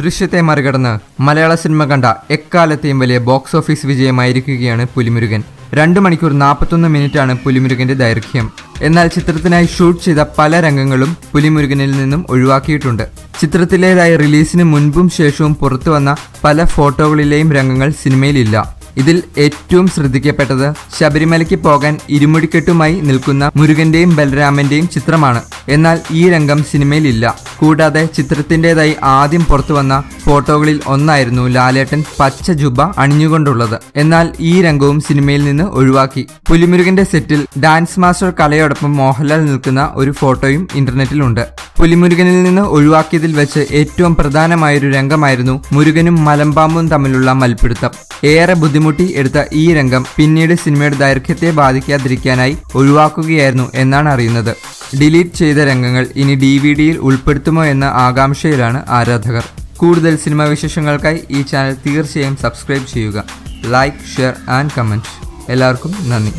ദൃശ്യത്തെ മറികടന്ന് മലയാള സിനിമ കണ്ട എക്കാലത്തെയും വലിയ ബോക്സ് ഓഫീസ് വിജയമായിരിക്കുകയാണ് പുലിമുരുകൻ. രണ്ട് മണിക്കൂർ നാൽപ്പത്തൊന്ന് മിനിറ്റാണ് പുലിമുരുകന്റെ ദൈർഘ്യം. എന്നാൽ ചിത്രത്തിനായി ഷൂട്ട് ചെയ്ത പല രംഗങ്ങളും പുലിമുരുകനിൽ നിന്നും ഒഴിവാക്കിയിട്ടുണ്ട്. ചിത്രത്തിലേതായ റിലീസിന് മുൻപും ശേഷവും പുറത്തു വന്ന പല ഫോട്ടോകളിലെയും രംഗങ്ങൾ സിനിമയിലില്ല. ഇതിൽ ഏറ്റവും ശ്രദ്ധിക്കപ്പെട്ടത് ശബരിമലയ്ക്ക് പോകാൻ ഇരുമുടിക്കെട്ടുമായി നിൽക്കുന്ന മുരുകന്റെയും ബലരാമന്റെയും ചിത്രമാണ്. എന്നാൽ ഈ രംഗം സിനിമയിലില്ല. കൂടാതെ ചിത്രത്തിന്റെതായി ആദ്യം പുറത്തു വന്ന ഫോട്ടോകളിൽ ഒന്നായിരുന്നു ലാലേട്ടൻ പച്ച ജുബ അണിഞ്ഞുകൊണ്ടുള്ളത്. എന്നാൽ ഈ രംഗവും സിനിമയിൽ നിന്ന് ഒഴിവാക്കി. പുലിമുരുകന്റെ സെറ്റിൽ ഡാൻസ് മാസ്റ്റർ കലയോടൊപ്പം മോഹൻലാൽ നിൽക്കുന്ന ഒരു ഫോട്ടോയും ഇന്റർനെറ്റിലുണ്ട് പുലിമുരുകനിൽ നിന്ന് ഒഴിവാക്കിയതിൽ വെച്ച് ഏറ്റവും പ്രധാനമായൊരു രംഗമായിരുന്നു മുരുകനും മലമ്പാമ്പും തമ്മിലുള്ള മൽപ്പിടുത്തം. ഏറെ ബുദ്ധിമുട്ടി എടുത്ത ഈ രംഗം പിന്നീട് സിനിമയുടെ ദൈർഘ്യത്തെ ബാധിക്കാതിരിക്കാനായി ഒഴിവാക്കുകയായിരുന്നു എന്നാണ് അറിയുന്നത്. ഡിലീറ്റ് ചെയ്ത രംഗങ്ങൾ ഇനി ഡി വി ഡിയിൽ ഉൾപ്പെടുത്തുമോ എന്ന ആകാംക്ഷയിലാണ് ആരാധകർ. കൂടുതൽ സിനിമാ വിശേഷങ്ങൾക്കായി ഈ ചാനൽ തീർച്ചയായും സബ്സ്ക്രൈബ് ചെയ്യുക. Like share and comment. എല്ലാവർക്കും നന്ദി.